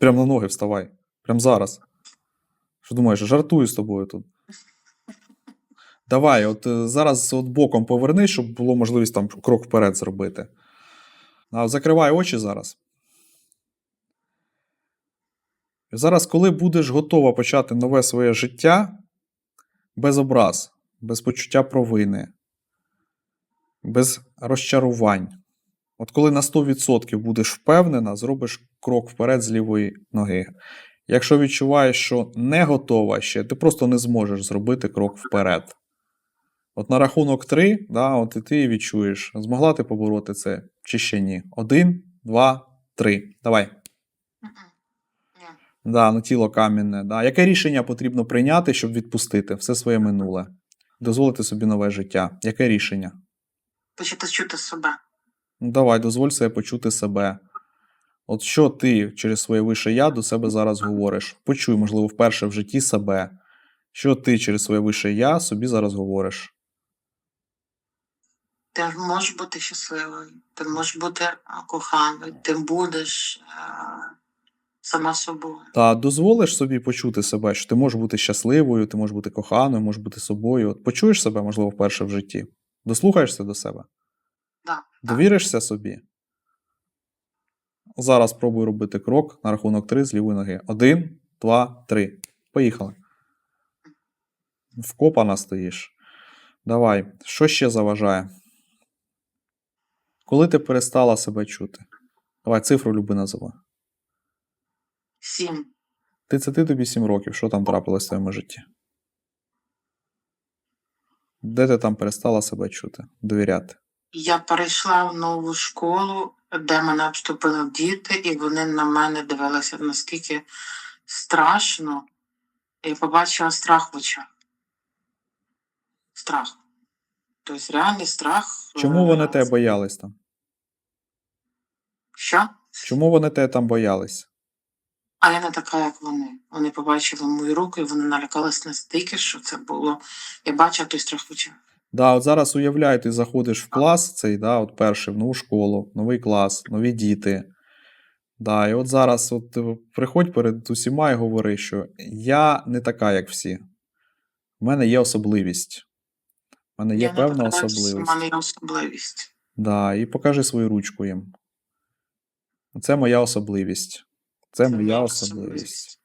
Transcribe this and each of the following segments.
Прям на ноги вставай. Прям зараз. Що думаєш, жартую з тобою тут. Давай, от е, зараз от боком повернись, щоб було можливість там крок вперед зробити. А, закривай очі зараз. І Зараз, коли будеш готова почати нове своє життя, без образ, без почуття провини, без розчарувань. От коли на 100% будеш впевнена, зробиш крок вперед з лівої ноги. Якщо відчуваєш, що не готова ще, ти просто не зможеш зробити крок вперед. От на рахунок 3, да, от і ти відчуєш, змогла ти побороти це чи ще ні. Один, два, три. Давай. Да, ну тіло камінне. Да. Яке рішення потрібно прийняти, щоб відпустити все своє минуле? Дозволити собі нове життя. Яке рішення? Почати чути себе. Ну, давай, дозволь себе почути себе. От що ти через своє вище я до себе зараз говориш? Почуй, можливо, вперше в житті себе. Що ти через своє вище я собі зараз говориш? Ти можеш бути щасливою, ти можеш бути коханою, ти будеш а, сама собою. Та дозволиш собі почути себе, що ти можеш бути щасливою, ти можеш бути коханою, можеш бути собою. От почуєш себе, можливо, вперше в житті. Дослухаєшся до себе? Да, так. Довіришся собі? Зараз спробуй робити крок на рахунок 3 з лівої ноги. Один, два, три. Поїхали. Вкопана стоїш. Давай. Що ще заважає? Коли ти перестала себе чути? Давай цифру люби називай. Сім. Ти це ти тобі 7 років. Що там трапилось в твоєму житті? Де ти там перестала себе чути? Довіряти? Я перейшла в нову школу, де мене обступили діти, і вони на мене дивилися наскільки страшно. І побачила страх в очах. Страх. Тобто реальний страх. Чому е, вони тебе боялись там? Що? Чому вони тебе там боялись? А я не така, як вони. Вони побачили мою руку, і вони налякались настільки, що це було. Я бачила той страх в очах. Да, от зараз уявляй, ти заходиш в клас цей, да, от перший, в нову школу, новий клас, нові діти. Да, і от зараз от е, приходь перед усіма і говори, що я не така, як всі. У мене є особливість. У мене є я певна не така, особливість. У мене є особливість. Да, і покажи свою ручку їм. Це моя особливість. Це, моя особливість.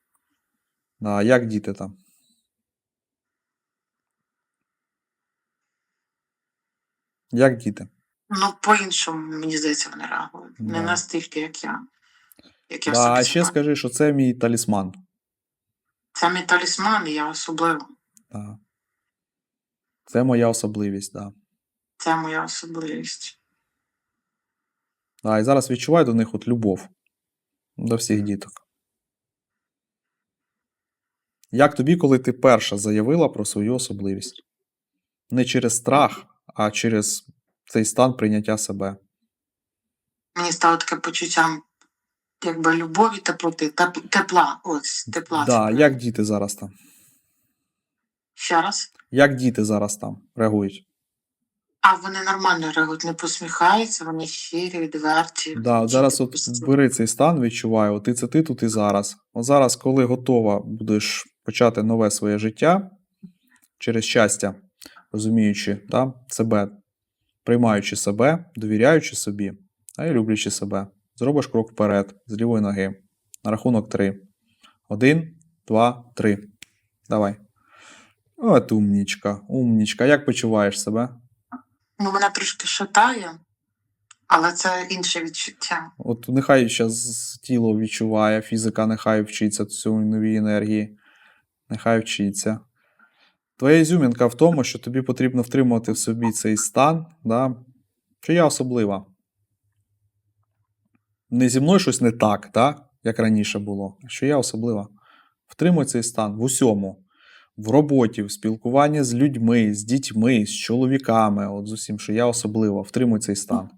Да, як діти там? Як діти? Ну, по-іншому, мені здається, вони реагують. Да. Не настільки, як я. Як я Да, а собі ще сама. скажи, що це мій талісман. Це мій талісман, і я особлива. Да. Це моя особливість, да. Це моя особливість. Да, і зараз відчувай до них от любов до всіх діток. Як тобі, коли ти перша заявила про свою особливість? Не через страх, а через цей стан прийняття себе. Мені стало таке почуття якби любові, теплоти, теп- тепла. Ось, тепла. Да, як діти зараз там? Ще раз. Як діти зараз там реагують? А вони нормально реагують, не посміхаються, вони щирі, відверті. Да, зараз от бери цей стан, відчувай, от ти це ти тут і зараз. От зараз, коли готова будеш почати нове своє життя через щастя, розуміючи да, себе, приймаючи себе, довіряючи собі, а й люблячи себе, зробиш крок вперед з лівої ноги. На рахунок три. Один, два, три. Давай. От умнічка, умнічка. Як почуваєш себе? Ну, мене трошки шатає, але це інше відчуття. От нехай зараз тіло відчуває, фізика нехай вчиться цій новій енергії. Нехай вчиться. Твоя ізюмінка в тому, що тобі потрібно втримувати в собі цей стан, да? що я особлива. Не зі мною щось не так, да? як раніше було, що я особлива. Втримуй цей стан в усьому. В роботі, в спілкуванні з людьми, з дітьми, з чоловіками, от з усім, що я особлива. Втримуй цей стан.